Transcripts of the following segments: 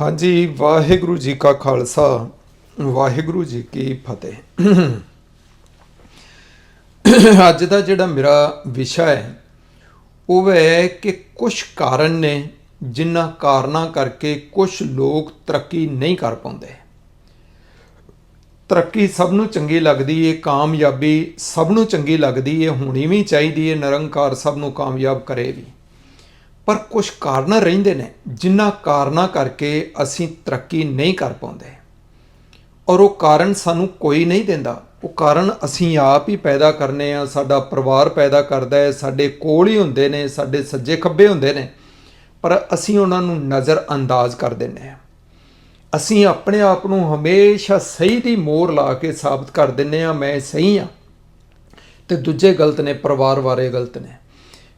ਹਾਂਜੀ, ਵਾਹਿਗੁਰੂ ਜੀ ਕਾ ਖਾਲਸਾ, ਵਾਹਿਗੁਰੂ ਜੀ ਕੀ ਫਤਿਹ। ਅੱਜ ਦਾ ਜਿਹੜਾ ਮੇਰਾ ਵਿਸ਼ਾ ਹੈ, ਉਹ ਹੈ ਕਿ ਕੁਝ ਕਾਰਨ ਨੇ ਜਿਨ੍ਹਾਂ ਕਾਰਨਾਂ ਕਰਕੇ ਕੁਝ ਲੋਕ ਤਰੱਕੀ ਨਹੀਂ ਕਰ ਪਾਉਂਦੇ। ਤਰੱਕੀ ਸਭ ਨੂੰ ਚੰਗੀ ਲੱਗਦੀ ਏ, ਕਾਮਯਾਬੀ ਸਭ ਨੂੰ ਚੰਗੀ ਲੱਗਦੀ ਏ, ਹੋਣੀ ਵੀ ਚਾਹੀਦੀ ਏ, ਨਿਰੰਕਾਰ ਸਭ ਨੂੰ ਕਾਮਯਾਬ ਕਰੇ ਵੀ। ਪਰ ਕੁਝ ਕਾਰਨ ਰਹਿੰਦੇ ਨੇ ਜਿਨ੍ਹਾਂ ਕਾਰਨਾਂ ਕਰਕੇ ਅਸੀਂ ਤਰੱਕੀ ਨਹੀਂ ਕਰ ਪਾਉਂਦੇ। ਔਰ ਉਹ ਕਾਰਨ ਸਾਨੂੰ ਕੋਈ ਨਹੀਂ ਦਿੰਦਾ। ਉਹ ਕਾਰਨ ਅਸੀਂ ਆਪ ਹੀ ਪੈਦਾ ਕਰਨੇ ਆ, ਸਾਡਾ ਪਰਿਵਾਰ ਪੈਦਾ ਕਰਦਾ ਹੈ, ਸਾਡੇ ਕੋਲ ਹੀ ਹੁੰਦੇ ਨੇ, ਸਾਡੇ ਸੱਜੇ ਖੱਬੇ ਹੁੰਦੇ ਨੇ। ਪਰ ਅਸੀਂ ਉਹਨਾਂ ਨੂੰ ਨਜ਼ਰ ਅੰਦਾਜ਼ ਕਰ ਦਿੰਨੇ ਆ ਅਸੀਂ ਆਪਣੇ ਆਪ ਨੂੰ ਹਮੇਸ਼ਾ ਸਹੀ ਦੀ ਮੋਹਰ ਲਾ ਕੇ ਸਾਬਤ ਕਰ ਦਿੰਨੇ ਆ ਮੈਂ ਸਹੀ ਆ ਤੇ ਦੂਜੇ ਗਲਤ ਨੇ, ਪਰਿਵਾਰ ਵਾਲੇ ਗਲਤ ਨੇ।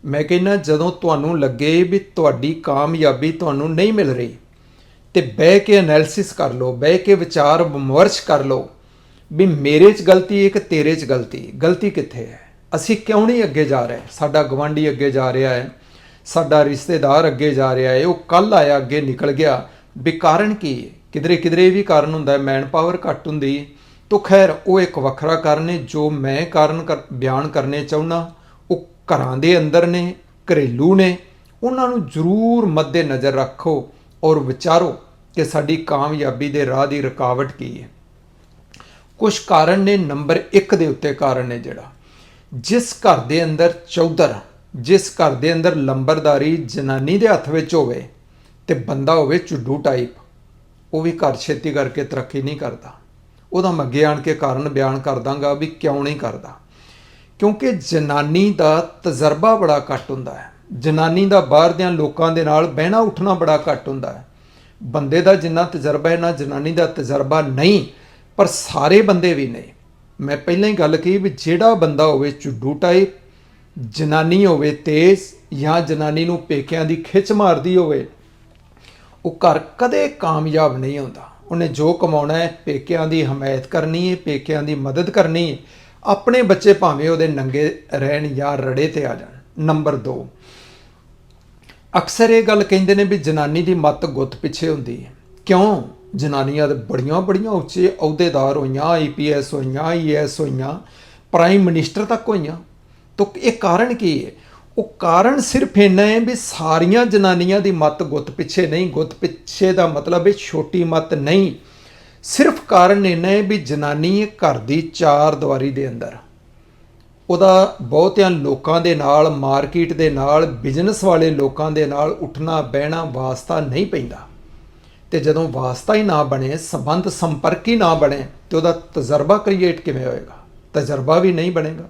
ਮੈਂ ਕਹਿੰਦਾ ਜਦੋਂ ਤੁਹਾਨੂੰ ਲੱਗੇ ਵੀ ਤੁਹਾਡੀ ਕਾਮਯਾਬੀ ਤੁਹਾਨੂੰ ਨਹੀਂ ਮਿਲ ਰਹੀ, ਤੇ ਬਹਿ ਕੇ ਐਨਾਲਿਸਿਸ ਕਰ ਲਓ, ਬਹਿ ਕੇ ਵਿਚਾਰ ਵਿਮਰਸ਼ ਕਰ ਲਓ ਵੀ ਮੇਰੇ 'ਚ ਗਲਤੀ ਹੈ ਕਿ ਤੇਰੇ 'ਚ ਗਲਤੀ ਗਲਤੀ ਕਿੱਥੇ ਹੈ? ਅਸੀਂ ਕਿਉਂ ਨਹੀਂ ਅੱਗੇ ਜਾ ਰਹੇ? ਸਾਡਾ ਗਵਾਂਢੀ ਅੱਗੇ ਜਾ ਰਿਹਾ ਹੈ, ਸਾਡਾ ਰਿਸ਼ਤੇਦਾਰ ਅੱਗੇ ਜਾ ਰਿਹਾ ਹੈ, ਉਹ ਕੱਲ ਆਇਆ, ਅੱਗੇ ਨਿਕਲ ਗਿਆ। ਵੀ ਕਾਰਨ ਕੀ ਹੈ? ਕਿਧਰੇ ਕਿਧਰੇ ਵੀ ਕਾਰਨ ਹੁੰਦਾ ਹੈ ਮੈਨ ਪਾਵਰ ਘੱਟ ਹੁੰਦੀ ਹੈ। ਤੋ ਖੈਰ, ਉਹ ਇੱਕ ਵੱਖਰਾ ਕਾਰਨ ਹੈ ਜੋ ਮੈਂ ਕਾਰਨ ਕਰ- ਬਿਆਨ ਕਰਨੇ ਚਾਹੁੰਦਾ। ਘਰਾਂ ਦੇ ਅੰਦਰ ਨੇ, ਘਰੇਲੂ ਨੇ, ਉਹਨਾਂ ਨੂੰ ਜ਼ਰੂਰ ਮੱਦੇ ਨਜ਼ਰ ਰੱਖੋ ਔਰ ਵਿਚਾਰੋ ਕਿ ਸਾਡੀ ਕਾਮਯਾਬੀ ਦੇ ਰਾਹ ਦੀ ਰੁਕਾਵਟ ਕੀ ਹੈ। ਕੁਝ ਕਾਰਨ ਨੇ, ਨੰਬਰ 1 ਦੇ ਉੱਤੇ ਕਾਰਨ ਨੇ ਜਿਹੜਾ। ਜਿਸ ਘਰ ਦੇ ਅੰਦਰ ਚੌਧਰ, ਜਿਸ ਘਰ ਦੇ ਅੰਦਰ ਲੰਬਰਦਾਰੀ ਜਨਾਨੀ ਦੇ ਹੱਥ ਵਿੱਚ ਹੋਵੇ ਤੇ ਬੰਦਾ ਹੋਵੇ ਚੁੱਡੂ ਟਾਈਪ ਉਹ ਵੀ ਘਰ ਛੇਤੀ ਕਰਕੇ ਤਰੱਕੀ ਨਹੀਂ ਕਰਦਾ। ਉਹਦਾ ਮੈਂ ਅੱਗੇ ਆਣ ਕੇ ਕਾਰਨ ਬਿਆਨ ਕਰ ਦਾਂਗਾ ਵੀ ਕਿਉਂ ਨਹੀਂ ਕਰਦਾ। ਕਿਉਂਕਿ ਜਨਾਨੀ ਦਾ ਤਜਰਬਾ ਬੜਾ ਘੱਟ ਹੁੰਦਾ ਹੈ। ਜਨਾਨੀ ਦਾ ਬਾਹਰ ਦਿਆਂ ਲੋਕਾਂ ਦੇ ਨਾਲ ਬਹਿਣਾ ਉੱਠਣਾ ਬੜਾ ਘੱਟ ਹੁੰਦਾ ਹੈ। ਬੰਦੇ ਦਾ ਜਿੰਨਾ ਤਜਰਬਾ ਹੈ ਨਾ ਜਨਾਨੀ ਦਾ ਤਜਰਬਾ ਨਹੀਂ, ਪਰ ਸਾਰੇ ਬੰਦੇ ਵੀ ਨਹੀਂ। ਮੈਂ ਪਹਿਲਾਂ ਹੀ ਗੱਲ ਕਹੀ ਵੀ ਜਿਹੜਾ ਬੰਦਾ ਹੋਵੇ ਚੁੱਡੂ ਟਾਈਪ ਜਨਾਨੀ ਹੋਵੇ ਤੇਜ਼ ਜਾਂ ਜਨਾਨੀ ਨੂੰ ਪੇਕਿਆਂ ਦੀ ਖਿੱਚ ਮਾਰਦੀ ਹੋਵੇ, ਉਹ ਘਰ ਕਦੇ ਕਾਮਯਾਬ ਨਹੀਂ ਹੁੰਦਾ। ਉਹਨੇ ਜੋ ਕਮਾਉਣਾ ਹੈ, ਪੇਕਿਆਂ ਦੀ ਹਮਾਇਤ ਕਰਨੀ ਹੈ, ਪੇਕਿਆਂ ਦੀ ਮਦਦ ਕਰਨੀ ਹੈ ਆਪਣੇ ਬੱਚੇ ਭਾਵੇਂ ਉਹਦੇ ਨੰਗੇ ਰਹਿਣ ਜਾਂ ਰੜੇ ਤੇ ਆ ਜਾਣ। ਨੰਬਰ 2 ਅਕਸਰ ਇਹ ਗੱਲ ਕਹਿੰਦੇ ਨੇ ਵੀ ਜਨਾਨੀ ਦੀ ਮੱਤ ਗੁੱਤ ਪਿੱਛੇ ਹੁੰਦੀ ਹੈ। ਕਿਉਂ? ਜਨਾਨੀਆਂ ਦੇ ਬੜੀਆਂ ਬੜੀਆਂ ਉੱਚੇ ਅਹੁਦੇਦਾਰ ਹੋਈਆਂ ਆਈਪੀਐਸ ਹੋਈਆਂ ਆਈਐਸ ਹੋਈਆਂ, ਪ੍ਰਾਈਮ ਮਿਨਿਸਟਰ ਤੱਕ ਹੋਈਆਂ। ਤਾਂ ਇਹ ਕਾਰਨ ਕੀ ਹੈ? ਉਹ ਕਾਰਨ ਸਿਰਫ ਇੰਨਾ ਹੈ ਵੀ ਸਾਰੀਆਂ ਜਨਾਨੀਆਂ ਦੀ ਮੱਤ ਗੁੱਤ ਪਿੱਛੇ ਨਹੀਂ। ਗੁੱਤ ਪਿੱਛੇ ਦਾ ਮਤਲਬ ਹੈ ਛੋਟੀ ਮੱਤ ਨਹੀਂ। ਸਿਰਫ ਕਾਰਨ ਇੰਨਾ ਹੈ ਵੀ ਜਨਾਨੀ ਘਰ ਦੀ ਚਾਰ ਦੀਵਾਰੀ ਦੇ ਅੰਦਰ। ਉਹਦਾ ਬਹੁਤਿਆਂ ਲੋਕਾਂ ਦੇ ਨਾਲ, ਮਾਰਕੀਟ ਦੇ ਨਾਲ ਬਿਜ਼ਨਸ ਵਾਲੇ ਲੋਕਾਂ ਦੇ ਨਾਲ ਉੱਠਣਾ, ਬਹਿਣਾ ਵਾਸਤਾ ਨਹੀਂ ਪੈਂਦਾ। ਤੇ ਜਦੋਂ ਵਾਸਤਾ ਹੀ ਨਾ ਬਣੇ, ਸੰਬੰਧ ਸੰਪਰਕ ਹੀ ਨਾ ਬਣੇ, ਤੇ ਉਹਦਾ ਤਜਰਬਾ ਕ੍ਰੀਏਟ ਕਿਵੇਂ ਹੋਏਗਾ? ਤਜਰਬਾ ਵੀ ਨਹੀਂ ਬਣੇਗਾ।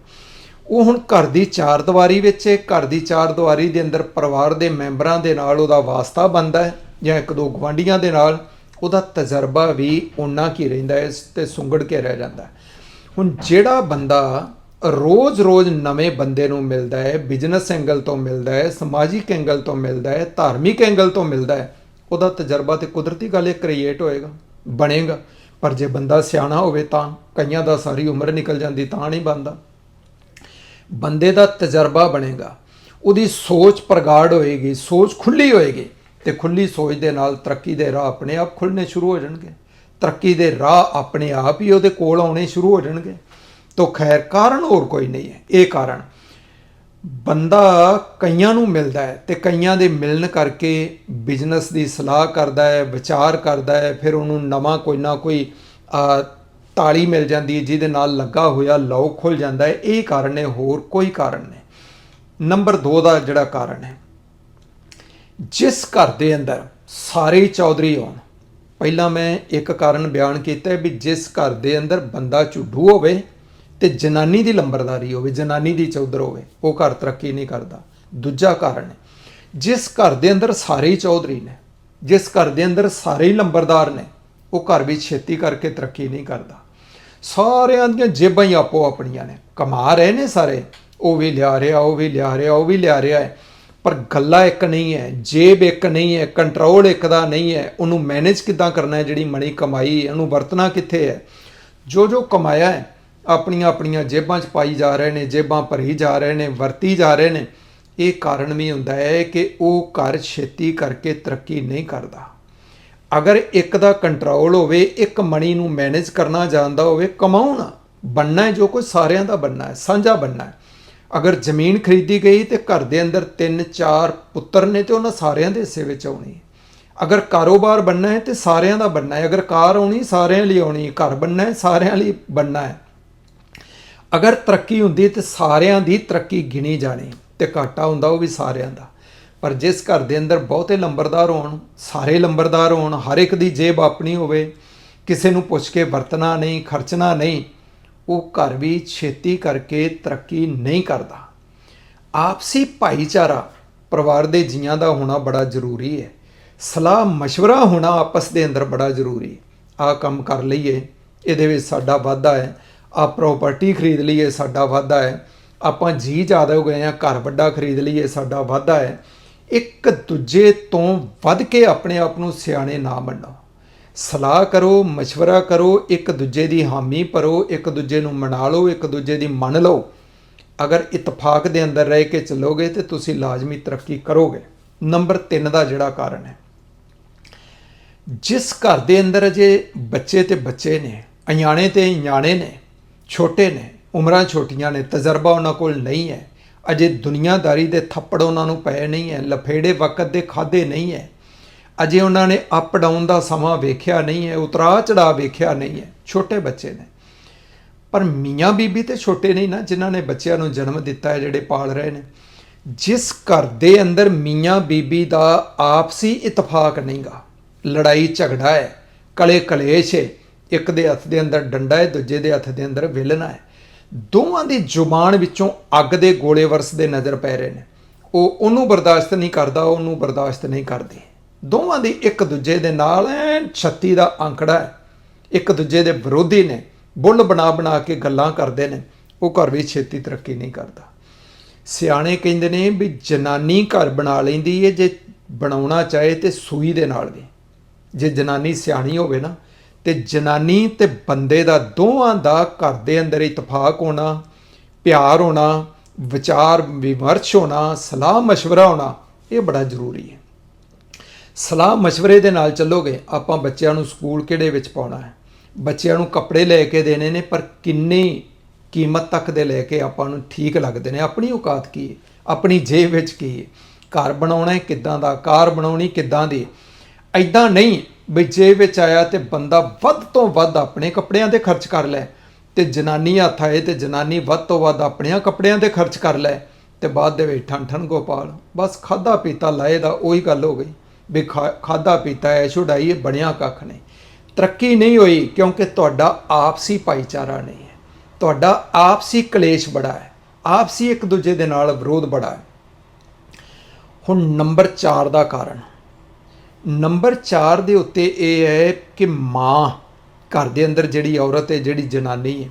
ਉਹ ਹੁਣ ਘਰ ਦੀ ਚਾਰ ਦੀਵਾਰੀ ਵਿੱਚ ਘਰ ਦੀ ਚਾਰ ਦੀਵਾਰੀ ਦੇ ਅੰਦਰ ਪਰਿਵਾਰ ਦੇ ਮੈਂਬਰਾਂ ਦੇ ਨਾਲ ਉਹਦਾ ਵਾਸਤਾ ਬਣਦਾ ਹੈ ਜਾਂ ਇੱਕ ਦੋ ਗਵਾਂਢੀਆਂ ਦੇ ਨਾਲ। ਉਹਦਾ ਤਜਰਬਾ ਵੀ ਉਨਾ ਕੀ ਰਹਿੰਦਾ ਹੈ ਤੇ ਸੁੰਗੜ ਕੇ ਰਹਿ ਜਾਂਦਾ ਹੁਣ ਜਿਹੜਾ ਬੰਦਾ ਰੋਜ਼-ਰੋਜ਼ ਨਵੇਂ ਬੰਦੇ ਨੂੰ ਮਿਲਦਾ ਹੈ ਬਿਜ਼ਨਸ ਐਂਗਲ ਤੋਂ ਮਿਲਦਾ ਹੈ, ਸਮਾਜਿਕ ਐਂਗਲ ਤੋਂ ਮਿਲਦਾ ਹੈ, ਧਾਰਮਿਕ ਐਂਗਲ ਤੋਂ ਮਿਲਦਾ ਹੈ, ਉਹਦਾ ਤਜਰਬਾ ਤੇ ਕੁਦਰਤੀ ਗੱਲ ਇਹ ਕ੍ਰੀਏਟ ਹੋਏਗਾ, ਬਣੇਗਾ। ਪਰ ਜੇ ਬੰਦਾ ਸਿਆਣਾ ਹੋਵੇ ਤਾਂ ਕਈਆਂ ਦਾ ਸਾਰੀ ਉਮਰ ਨਿਕਲ ਜਾਂਦੀ, ਤਾਂ ਨਹੀਂ ਬਣਦਾ। ਬੰਦੇ ਦਾ ਤਜਰਬਾ ਬਣੇਗਾ, ਉਹਦੀ ਸੋਚ ਪ੍ਰਗਾੜ ਹੋਏਗੀ, ਸੋਚ ਖੁੱਲੀ ਹੋਏਗੀ। ਤੇ ਖੁੱਲੀ ਸੋਚ ਦੇ ਨਾਲ ਤਰੱਕੀ ਦੇ ਰਾਹ ਆਪਣੇ ਆਪ ਖੁੱਲਨੇ ਸ਼ੁਰੂ ਹੋ ਜਾਣਗੇ। ਤਰੱਕੀ ਦੇ ਰਾਹ ਆਪਣੇ ਆਪ ਹੀ ਉਹਦੇ ਕੋਲ ਆਉਣੇ ਸ਼ੁਰੂ ਹੋ ਜਾਣਗੇ। ਤੋ ਖੈਰ ਕਾਰਨ ਹੋਰ ਕੋਈ ਨਹੀਂ ਹੈ। ਇਹ ਕਾਰਨ ਬੰਦਾ ਕਈਆਂ ਨੂੰ ਮਿਲਦਾ ਹੈ ਤੇ ਕਈਆਂ ਦੇ ਮਿਲਣ ਕਰਕੇ ਬਿਜ਼ਨਸ ਦੀ ਸਲਾਹ ਕਰਦਾ ਹੈ, ਵਿਚਾਰ ਕਰਦਾ ਹੈ, ਫਿਰ ਉਹਨੂੰ ਨਵਾਂ ਕੋਈ ਨਾ ਕੋਈ ਤਾਲੀ ਮਿਲ ਜਾਂਦੀ ਹੈ, ਜਿਹਦੇ ਨਾਲ ਲੱਗਾ ਹੋਇਆ ਲੌ ਖੁੱਲ ਜਾਂਦਾ ਹੈ। ਇਹ ਕਾਰਨ ਹੈ, ਹੋਰ ਕੋਈ ਕਾਰਨ ਨਹੀਂ। ਨੰਬਰ 2 ਦਾ ਜਿਹੜਾ ਕਾਰਨ ਹੈ ਜਿਸ ਘਰ ਦੇ ਅੰਦਰ ਸਾਰੇ ਹੀ ਚੌਧਰੀ ਹੋਣ, ਪਹਿਲਾਂ ਮੈਂ ਇੱਕ ਕਾਰਨ ਬਿਆਨ ਕੀਤਾ ਵੀ ਜਿਸ ਘਰ ਦੇ ਅੰਦਰ ਬੰਦਾ ਝੁੱਡੂ ਹੋਵੇ ਤੇ ਜਨਾਨੀ ਦੀ ਲੰਬਰਦਾਰੀ ਹੋਵੇ, ਜਨਾਨੀ ਦੀ ਚੌਧਰ ਹੋਵੇ, ਉਹ ਘਰ ਤਰੱਕੀ ਨਹੀਂ ਕਰਦਾ। ਦੂਜਾ ਕਾਰਨ ਜਿਸ ਘਰ ਦੇ ਅੰਦਰ ਸਾਰੇ ਚੌਧਰੀ ਨੇ, ਜਿਸ ਘਰ ਦੇ ਅੰਦਰ ਸਾਰੇ ਹੀ ਲੰਬਰਦਾਰ ਨੇ, ਉਹ ਘਰ ਵੀ ਛੇਤੀ ਕਰਕੇ ਤਰੱਕੀ ਨਹੀਂ ਕਰਦਾ। ਸਾਰਿਆਂ ਦੀਆਂ ਜੇਬਾਂ ਹੀ ਆਪੋ ਆਪਣੀਆਂ ਨੇ। ਕਮਾ ਰਹੇ ਨੇ ਸਾਰੇ, ਉਹ ਵੀ ਲਿਆ ਰਿਹਾ, ਉਹ ਵੀ ਲਿਆ ਰਿਹਾ, ਉਹ ਵੀ ਲਿਆ ਰਿਹਾ ਹੈ। ਪਰ ਗੱਲਾਂ ਇੱਕ ਨਹੀਂ ਹੈ, ਜੇਬ ਇੱਕ ਨਹੀਂ ਹੈ, ਕੰਟਰੋਲ ਇੱਕ ਦਾ ਨਹੀਂ ਹੈ, ਉਹਨੂੰ ਮੈਨੇਜ ਕਿੱਦਾਂ ਕਰਨਾ ਹੈ ਜਿਹੜੀ ਮਣੀ ਕਮਾਈ ਉਹਨੂੰ ਵਰਤਣਾ ਕਿੱਥੇ ਹੈ? ਜੋ ਜੋ ਕਮਾਇਆ ਹੈ, ਆਪਣੀਆਂ ਆਪਣੀਆਂ ਜੇਬਾਂ 'ਚ ਪਾਈ ਜਾ ਰਹੇ ਨੇ, ਜੇਬਾਂ ਭਰੀ ਜਾ ਰਹੇ ਨੇ, ਵਰਤੀ ਜਾ ਰਹੇ ਨੇ, ਇਹ ਕਾਰਨ ਵੀ ਹੁੰਦਾ ਹੈ ਕਿ ਉਹ ਘਰ ਛੇਤੀ ਕਰਕੇ ਤਰੱਕੀ ਨਹੀਂ ਕਰਦਾ। ਅਗਰ ਇੱਕ ਦਾ ਕੰਟਰੋਲ ਹੋਵੇ, ਇੱਕ ਮਣੀ ਨੂੰ ਮੈਨੇਜ ਕਰਨਾ ਜਾਣਦਾ ਹੋਵੇ, ਕਮਾਉਣਾ ਬੰਨਾ ਹੈ ਜੋ ਕੋਈ ਸਾਰਿਆਂ ਦਾ ਬੰਨਾ ਹੈ, ਸਾਂਝਾ ਬੰਨਾ ਹੈ। ਅਗਰ ਜ਼ਮੀਨ ਖਰੀਦੀ ਗਈ ਤੇ ਘਰ ਦੇ ਅੰਦਰ ਤਿੰਨ ਚਾਰ ਪੁੱਤਰ ਨੇ ਤੇ ਉਹਨਾਂ ਸਾਰਿਆਂ ਦੇ ਹਿੱਸੇ ਵਿੱਚ ਆਉਣੀ। ਅਗਰ ਕਾਰੋਬਾਰ ਬਣਨਾ ਹੈ ਤੇ ਸਾਰਿਆਂ ਦਾ ਬਣਨਾ ਹੈ। ਅਗਰ ਕਾਰ ਆਉਣੀ, ਸਾਰਿਆਂ ਲਈ ਆਉਣੀ, ਘਰ ਬਣਨਾ ਹੈ, ਸਾਰਿਆਂ ਲਈ ਬਣਨਾ ਹੈ। ਅਗਰ ਤਰੱਕੀ ਹੁੰਦੀ ਤੇ ਸਾਰਿਆਂ ਦੀ ਤਰੱਕੀ ਗਿਣੀ ਜਾਣੀ ਤੇ ਘਾਟਾ ਹੁੰਦਾ ਉਹ ਵੀ ਸਾਰਿਆਂ ਦਾ। ਪਰ ਜਿਸ ਘਰ ਦੇ ਅੰਦਰ ਬਹੁਤੇ ਲੰਬਰਦਾਰ ਹੋਣ, ਸਾਰੇ ਲੰਬਰਦਾਰ ਹੋਣ, ਹਰ ਇੱਕ ਦੀ ਜੇਬ ਆਪਣੀ ਹੋਵੇ, ਕਿਸੇ ਨੂੰ ਪੁੱਛ ਕੇ ਵਰਤਣਾ ਨਹੀਂ, ਖਰਚਣਾ ਨਹੀਂ ਉਹ ਘਰ ਵੀ ਛੇਤੀ ਕਰਕੇ ਤਰੱਕੀ ਨਹੀਂ ਕਰਦਾ ਆਪਸੀ ਭਾਈਚਾਰਾ ਪਰਿਵਾਰ ਦੇ ਜੀਆਂ ਦਾ ਹੋਣਾ ਬੜਾ ਜ਼ਰੂਰੀ ਹੈ ਸਲਾਹ مشورہ ਹੋਣਾ ਆਪਸ ਦੇ ਅੰਦਰ ਬੜਾ ਜ਼ਰੂਰੀ ਆ ਕੰਮ ਕਰ ਲਈਏ ਇਹਦੇ ਵਿੱਚ ਸਾਡਾ ਵਾਧਾ ਹੈ ਆ ਪ੍ਰਾਪਰਟੀ ਖਰੀਦ ਲਈਏ ਸਾਡਾ ਵਾਧਾ ਹੈ ਆਪਾਂ ਜੀ ਜ਼ਿਆਦਾ ਹੋ ਗਏ ਆ ਘਰ ਵੱਡਾ ਖਰੀਦ ਲਈਏ ਸਾਡਾ ਵਾਧਾ ਹੈ ਇੱਕ ਦੂਜੇ ਤੋਂ ਵੱਧ ਕੇ ਆਪਣੇ ਆਪ ਨੂੰ ਸਿਆਣੇ ਨਾ ਮੰਨੋ ਸਲਾਹ ਕਰੋ مشورہ ਕਰੋ ਇੱਕ ਦੂਜੇ ਦੀ ਹਾਮੀ ਭਰੋ ਇੱਕ ਦੂਜੇ ਨੂੰ ਮਨਾ ਲਓ ਇੱਕ ਦੂਜੇ ਦੀ ਮੰਨ ਲਓ ਅਗਰ ਇਤਫਾਕ ਦੇ ਅੰਦਰ ਰਹਿ ਕੇ ਚੱਲੋਗੇ ਤੇ ਤੁਸੀਂ ਲਾਜ਼ਮੀ ਤਰੱਕੀ ਕਰੋਗੇ ਨੰਬਰ 3 ਦਾ ਜਿਹੜਾ ਕਾਰਨ ਹੈ ਜਿਸ ਘਰ ਦੇ ਅੰਦਰ ਅਜੇ ਬੱਚੇ ਤੇ ਬੱਚੇ ਨੇ ਅਣਿਆਣੇ ਤੇ ਅਣਜਾਣੇ ਨੇ ਛੋਟੇ ਨੇ ਉਮਰਾਂ ਛੋਟੀਆਂ ਨੇ ਤਜਰਬਾ ਉਹਨਾਂ ਕੋਲ ਨਹੀਂ ਹੈ ਅਜੇ ਦੁਨੀਆਦਾਰੀ ਦੇ ਥੱਪੜ ਉਹਨਾਂ ਨੂੰ ਪਏ ਨਹੀਂ ਹੈ ਲਫੇੜੇ ਵਕਤ ਦੇ ਖਾਦੇ ਨਹੀਂ ਹੈ ਅਜੇ ਉਹਨਾਂ ਨੇ ਅਪ ਡਾਊਨ ਦਾ ਸਮਾਂ ਵੇਖਿਆ ਨਹੀਂ ਹੈ ਉਤਰਾ ਚੜਾ ਵੇਖਿਆ ਨਹੀਂ ਹੈ। ਛੋਟੇ ਬੱਚੇ ਨੇ। ਪਰ ਮੀਆਂ ਬੀਬੀ ਤੇ ਛੋਟੇ ਨਹੀਂ ਨਾ, ਜਿਨ੍ਹਾਂ ਨੇ ਬੱਚਿਆਂ ਨੂੰ ਜਨਮ ਦਿੱਤਾ ਹੈ, ਜਿਹੜੇ ਪਾਲ ਰਹੇ ਨੇ। ਜਿਸ ਘਰ ਦੇ ਅੰਦਰ ਮੀਆਂ ਬੀਬੀ ਦਾ ਆਪਸੀ ਇਤਫਾਕ ਨਹੀਂਗਾ ਲੜਾਈ ਝਗੜਾ ਹੈ। ਕਲੇ ਕਲੇਸ਼ ਹੈ। ਇੱਕ ਦੇ ਹੱਥ ਦੇ ਅੰਦਰ ਡੰਡਾ ਹੈ, ਦੂਜੇ ਦੇ ਹੱਥ ਦੇ ਅੰਦਰ ਵਿਲਣਾ ਹੈ। ਦੋਵਾਂ ਦੀ ਜ਼ੁਬਾਨ ਵਿੱਚੋਂ ਅੱਗ ਦੇ ਗੋਲੇ ਵਰਸਦੇ ਨਜ਼ਰ ਪੈ ਰਹੇ ਨੇ। ਉਹ ਉਹਨੂੰ ਬਰਦਾਸ਼ਤ ਨਹੀਂ ਕਰਦਾ ਉਹਨੂੰ ਬਰਦਾਸ਼ਤ ਨਹੀਂ ਕਰਦੀ। ਦੋਵਾਂ ਦੀ ਇੱਕ ਦੂਜੇ ਦੇ ਨਾਲ ਐਨ ਛੱਤੀ ਦਾ ਅੰਕੜਾ ਹੈ ਇੱਕ ਦੂਜੇ ਦੇ ਵਿਰੋਧੀ ਨੇ ਬੁੱਲ ਬਣਾ ਬਣਾ ਕੇ ਗੱਲਾਂ ਕਰਦੇ ਨੇ ਉਹ ਘਰ ਵੀ ਛੇਤੀ ਤਰੱਕੀ ਨਹੀਂ ਕਰਦਾ ਸਿਆਣੇ ਕਹਿੰਦੇ ਨੇ ਵੀ ਜਨਾਨੀ ਘਰ ਬਣਾ ਲੈਂਦੀ ਹੈ ਜੇ ਬਣਾਉਣਾ ਚਾਹੇ ਤੇ ਸੂਈ ਦੇ ਨਾਲ ਵੀ ਜੇ ਜਨਾਨੀ ਸਿਆਣੀ ਹੋਵੇ ਨਾ ਤੇ ਜਨਾਨੀ ਤੇ ਬੰਦੇ ਦਾ ਦੋਵਾਂ ਦਾ ਘਰ ਦੇ ਅੰਦਰ ਇਤਫਾਕ ਹੋਣਾ ਪਿਆਰ ਹੋਣਾ ਵਿਚਾਰ ਵਿਮਰਸ਼ ਹੋਣਾ ਸਲਾਹ مشورہ ਹੋਣਾ ਇਹ ਬੜਾ ਜ਼ਰੂਰੀ ਹੈ ਸਲਾਹ مشਵਰੇ ਦੇ ਨਾਲ ਚੱਲੋਗੇ, ਆਪਾਂ ਬੱਚਿਆਂ ਨੂੰ ਸਕੂਲ ਕਿਹੜੇ ਵਿੱਚ ਪਾਉਣਾ ਹੈ? ਬੱਚਿਆਂ ਨੂੰ ਕੱਪੜੇ ਲੈ ਕੇ ਦੇਣੇ ਨੇ, ਪਰ ਕਿੰਨੀ ਕੀਮਤ ਤੱਕ ਦੇ ਲੈ ਕੇ ਆਪਾਂ ਨੂੰ ਠੀਕ ਲੱਗਦੇ ਨੇ? ਆਪਣੀ ਔਕਾਤ ਕੀ ਆਪਣੀ ਜੇਬ ਵਿੱਚ ਕੀ ਹੈ? ਘਰ ਬਣਾਉਣਾ ਹੈ ਕਿੱਦਾਂ ਦਾ? ਕਾਰ ਬਣਾਉਣੀ ਕਿੱਦਾਂ ਦੀ? ਐਦਾਂ ਨਹੀਂ ਵੀ ਜੇਬ ਵਿੱਚ ਆਇਆ ਤੇ ਬੰਦਾ ਵੱਧ ਤੋਂ ਵੱਧ ਆਪਣੇ ਕੱਪੜਿਆਂ ਤੇ ਖਰਚ ਕਰ ਲੈ ਤੇ ਜਨਾਨੀ ਹੱਥ ਆਏ ਤੇ ਜਨਾਨੀ ਵੱਧ ਤੋਂ ਵੱਧ ਆਪਣਿਆਂ ਕੱਪੜਿਆਂ ਤੇ ਖਰਚ ਕਰ ਲੈ ਤੇ ਬਾਅਦ ਦੇ ਵਿੱਚ ਠਣ ਠਣ ਗੋਪਾਲ, ਬਸ ਖਾਦਾ ਪੀਤਾ ਲਾਏ ਦਾ ਉਹੀ ਗੱਲ ਹੋ ਗਈ। ਵੀ ਖਾਦਾ ਪੀਤਾ ਐ ਛੁਡਾਈ ਬਣਿਆ ਕੱਖ ਨਹੀਂ। ਤਰੱਕੀ ਨਹੀਂ ਹੋਈ ਕਿਉਂਕਿ ਤੁਹਾਡਾ ਆਪਸੀ ਭਾਈਚਾਰਾ ਨਹੀਂ ਹੈ। ਤੁਹਾਡਾ ਆਪਸੀ ਕਲੇਸ਼ ਬੜਾ ਹੈ। ਆਪਸੀ ਇੱਕ ਦੂਜੇ ਦੇ ਨਾਲ ਵਿਰੋਧ ਬੜਾ ਹੈ। ਹੁਣ ਨੰਬਰ 4 ਦਾ ਕਾਰਨ। ਨੰਬਰ 4 ਦੇ ਉੱਤੇ ਇਹ ਹੈ ਕਿ ਮਾਂ ਘਰ ਦੇ ਅੰਦਰ ਜਿਹੜੀ ਔਰਤ ਹੈ, ਜਿਹੜੀ ਜਨਾਨੀ ਹੈ,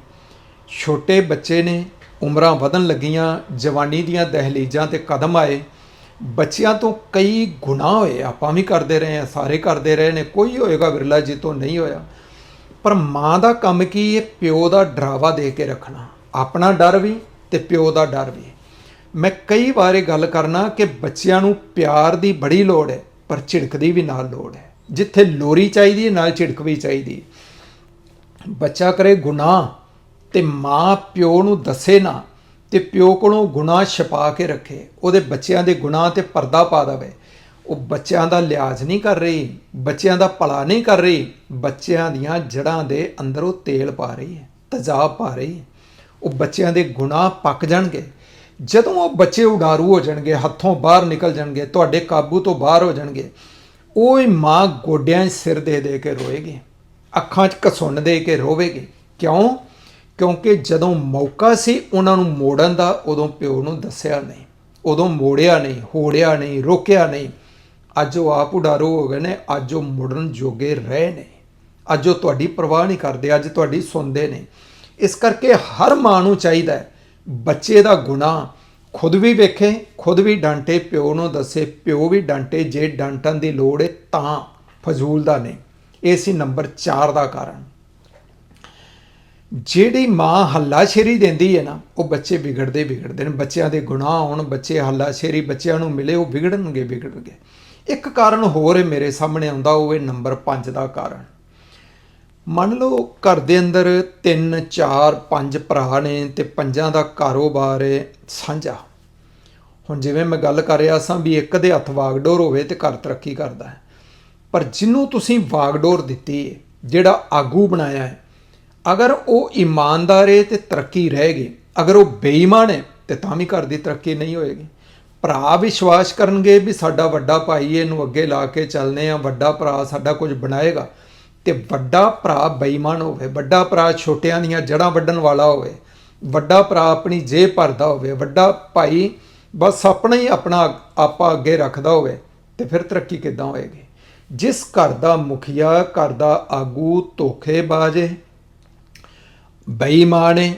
ਛੋਟੇ ਬੱਚੇ ਨੇ, ਉਮਰਾਂ ਵਧਣ ਲੱਗੀਆਂ, ਜਵਾਨੀ ਦੀਆਂ ਦਹਲੀਜ਼ਾਂ ਤੇ ਕਦਮ ਆਏ ਬੱਚਿਆਂ ਤੋਂ ਕਈ ਗੁਨਾਹ ਹੋਏ ਆਪਾਂ ਵੀ ਕਰਦੇ ਰਹੇ ਹਾਂ ਸਾਰੇ ਕਰਦੇ ਰਹੇ ਨੇ, ਕੋਈ ਹੋਏਗਾ ਵਿਰਲਾ ਜੀ ਤੋਂ ਨਹੀਂ ਹੋਇਆ। ਪਰ ਮਾਂ ਦਾ ਕੰਮ ਕੀ ਹੈ ਪਿਓ ਦਾ ਡਰਾਵਾ ਦੇ ਕੇ ਰੱਖਣਾ। ਆਪਣਾ ਡਰ ਵੀ ਤੇ ਪਿਓ ਦਾ ਡਰ ਵੀ। ਮੈਂ ਕਈ ਵਾਰ ਗੱਲ ਕਰਨਾ ਕਿ ਬੱਚਿਆਂ ਨੂੰ ਪਿਆਰ ਦੀ ਬੜੀ ਲੋੜ ਹੈ ਪਰ ਝਿੜਕ ਦੀ ਵੀ ਨਾਲ ਲੋੜ ਹੈ ਜਿੱਥੇ ਲੋਰੀ ਚਾਹੀਦੀ ਹੈ ਨਾਲ ਝਿੜਕ ਵੀ ਚਾਹੀਦੀ ਬੱਚਾ ਕਰੇ ਗੁਨਾਹ ਤੇ ਮਾਂ ਪਿਓ ਨੂੰ ਦੱਸੇ ਨਾ ਤੇ ਪਿਓ ਕੋਲੋਂ ਗੁਨਾਹ ਛਪਾ ਕੇ ਰੱਖੇ। ਉਹਦੇ ਬੱਚਿਆਂ ਦੇ ਗੁਨਾਹ ਤੇ ਪਰਦਾ ਪਾ ਦੇਵੇ। ਉਹ ਬੱਚਿਆਂ ਦਾ ਲਿਹਾਜ਼ ਨਹੀਂ ਕਰ ਰਹੀ, ਬੱਚਿਆਂ ਦਾ ਭਲਾ ਨਹੀਂ ਕਰ ਰਹੀ, ਬੱਚਿਆਂ ਦੀਆਂ ਜੜਾਂ ਦੇ ਅੰਦਰ ਉਹ ਤੇਲ ਪਾ ਰਹੀ ਹੈ, ਤਜਾਬ ਪਾ ਰਹੀ ਹੈ। ਉਹ ਬੱਚਿਆਂ ਦੇ ਗੁਨਾਹ ਪੱਕ ਜਾਣਗੇ। ਜਦੋਂ ਉਹ ਬੱਚੇ ਉਡਾਰੂ ਹੋ ਜਾਣਗੇ, ਹੱਥੋਂ ਬਾਹਰ ਨਿਕਲ ਜਾਣਗੇ, ਤੁਹਾਡੇ ਕਾਬੂ ਤੋਂ ਬਾਹਰ ਹੋ ਜਾਣਗੇ, ਉਹ ਮਾਂ ਗੋਡਿਆਂ 'ਚ ਸਿਰ ਦੇ ਦੇ ਕੇ ਰੋਏਗੀ। ਅੱਖਾਂ 'ਚ ਕਸੁੰਨ ਦੇ ਕੇ ਰੋਵੇਗੀ। ਕਿਉਂ? ਕਿਉਂਕਿ ਜਦੋਂ ਮੌਕਾ ਸੀ ਉਹਨਾਂ ਨੂੰ ਮੋੜਨ ਦਾ, ਉਦੋਂ ਪਿਓ ਨੂੰ ਦੱਸਿਆ ਨਹੀਂ। ਉਦੋਂ ਮੋੜਿਆ ਨਹੀਂ, ਹੋੜਿਆ ਨਹੀਂ, ਰੋਕਿਆ ਨਹੀਂ। ਅੱਜ ਉਹ ਆਪ ਉਡਾਰੂ ਹੋ ਗਏ ਨੇ, ਅੱਜ ਉਹ ਮੁੜਨ ਜੋਗੇ ਰਹੇ ਨੇ। ਅੱਜ ਉਹ ਤੁਹਾਡੀ ਪਰਵਾਹ ਨਹੀਂ ਕਰਦੇ, ਅੱਜ ਤੁਹਾਡੀ ਸੁਣਦੇ ਨੇ। ਇਸ ਕਰਕੇ ਹਰ ਮਾਂ ਨੂੰ ਚਾਹੀਦਾ ਹੈ, ਬੱਚੇ ਦਾ ਗੁਨਾਹ ਖੁਦ ਵੀ ਵੇਖੇ, ਖੁਦ ਵੀ ਡਾਂਟੇ, ਪਿਓ ਨੂੰ ਦੱਸੇ, ਪਿਓ ਵੀ ਡਾਂਟੇ, ਜੇ ਡਾਂਟਣ ਦੀ ਲੋੜ ਹੈ ਤਾਂ ਫਜ਼ੂਲ ਦਾ ਨਹੀਂ। ਇਹ ਸੀ ਨੰਬਰ 4 ਦਾ ਕਾਰਨ। ਜਿਹੜੀ ਮਾਂ ਹੱਲਾਸ਼ੇਰੀ ਦਿੰਦੀ ਹੈ ਨਾ, ਉਹ ਬੱਚੇ ਵਿਗੜਦੇ ਵਿਗੜਦੇ ਨੇ। ਬੱਚਿਆਂ ਦੇ ਗੁਨਾਹ ਹੋਣ, ਬੱਚੇ ਹੱਲਾਸ਼ੇਰੀ, ਬੱਚਿਆਂ ਨੂੰ ਮਿਲੇ, ਉਹ ਵਿਗੜਨਗੇ ਵਿਗੜਨਗੇ। ਇੱਕ ਕਾਰਨ ਹੋਰ ਹੈ ਮੇਰੇ ਸਾਹਮਣੇ ਆਉਂਦਾ, ਉਹ ਹੈ ਨੰਬਰ 5 ਦਾ ਕਾਰਨ। ਮੰਨ ਲਓ ਘਰ ਦੇ ਅੰਦਰ 3 4 5 ਭਰਾ ਨੇ ਤੇ ਪੰਜਾਂ ਦਾ ਕਾਰੋਬਾਰ ਹੈ ਸਾਂਝਾ। ਹੁਣ ਜਿਵੇਂ ਮੈਂ ਗੱਲ ਕਰ ਰਿਹਾ ਸਾਂ ਵੀ ਇੱਕ ਦੇ ਹੱਥ ਵਾਗਡੋਰ ਹੋਵੇ ਤੇ ਘਰ ਤਰੱਕੀ ਕਰਦਾ ਹੈ। ਪਰ ਜਿਹਨੂੰ ਤੁਸੀਂ ਵਾਗਡੋਰ ਦਿੱਤੀ ਹੈ, ਜਿਹੜਾ ਆਗੂ ਬਣਾਇਆ ਹੈ ਅਗਰ ਉਹ ਇਮਾਨਦਾਰ ਹੈ ਤੇ ਤਰੱਕੀ ਰਹੇਗੀ ਅਗਰ ਉਹ ਬੇਈਮਾਨ ਹੈ ਤੇ ਤਾਂ ਵੀ ਘਰ ਦੀ ਤਰੱਕੀ ਨਹੀਂ ਹੋਏਗੀ। ਭਰਾ ਵਿਸ਼ਵਾਸ ਕਰਨਗੇ ਵੀ ਸਾਡਾ ਵੱਡਾ ਭਾਈ ਇਹਨੂੰ ਅੱਗੇ ਲਾ ਕੇ ਚੱਲਨੇ ਆ, ਵੱਡਾ ਭਰਾ ਸਾਡਾ ਕੁਝ ਬਣਾਏਗਾ ਤੇ ਵੱਡਾ ਭਰਾ ਬੇਈਮਾਨ ਹੋਵੇ, ਵੱਡਾ ਭਰਾ ਛੋਟਿਆਂ ਦੀਆਂ ਜੜਾਂ ਵੱਢਣ ਵਾਲਾ ਹੋਵੇ, ਵੱਡਾ ਭਰਾ ਆਪਣੀ ਜੇਬ ਭਰਦਾ ਹੋਵੇ, ਵੱਡਾ ਭਾਈ ਬਸ ਆਪਣਾ ਹੀ ਆਪਣਾ ਆਪਾ ਅੱਗੇ ਰੱਖਦਾ ਹੋਵੇ ਤੇ ਫਿਰ ਤਰੱਕੀ ਕਿੱਦਾਂ ਹੋਏਗੀ। ਜਿਸ ਘਰ ਦਾ ਮੁਖੀਆ, ਘਰ ਦਾ ਆਗੂ ਧੋਖੇਬਾਜ਼ ਹੈ ਬੇਈਮਾਨ ਏ,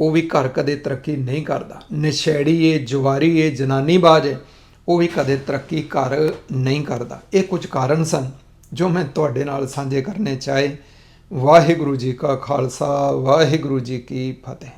ਉਹ ਵੀ ਘਰ ਕਦੇ ਤਰੱਕੀ ਨਹੀਂ ਕਰਦਾ। ਨਸ਼ੇੜੀ ਏ ਜਵਾਰੀ ਏ, ਜਨਾਨੀਬਾਜ਼ ਹੈ ਉਹ ਵੀ ਕਦੇ ਤਰੱਕੀ ਘਰ ਨਹੀਂ ਕਰਦਾ। ਇਹ ਕੁਝ ਕਾਰਨ ਸਨ ਜੋ ਮੈਂ ਤੁਹਾਡੇ ਨਾਲ ਸਾਂਝੇ ਕਰਨੇ ਚਾਹੇ। ਵਾਹਿਗੁਰੂ ਜੀ ਕਾ ਖਾਲਸਾ, ਵਾਹਿਗੁਰੂ ਜੀ ਕੀ ਫਤਿਹ।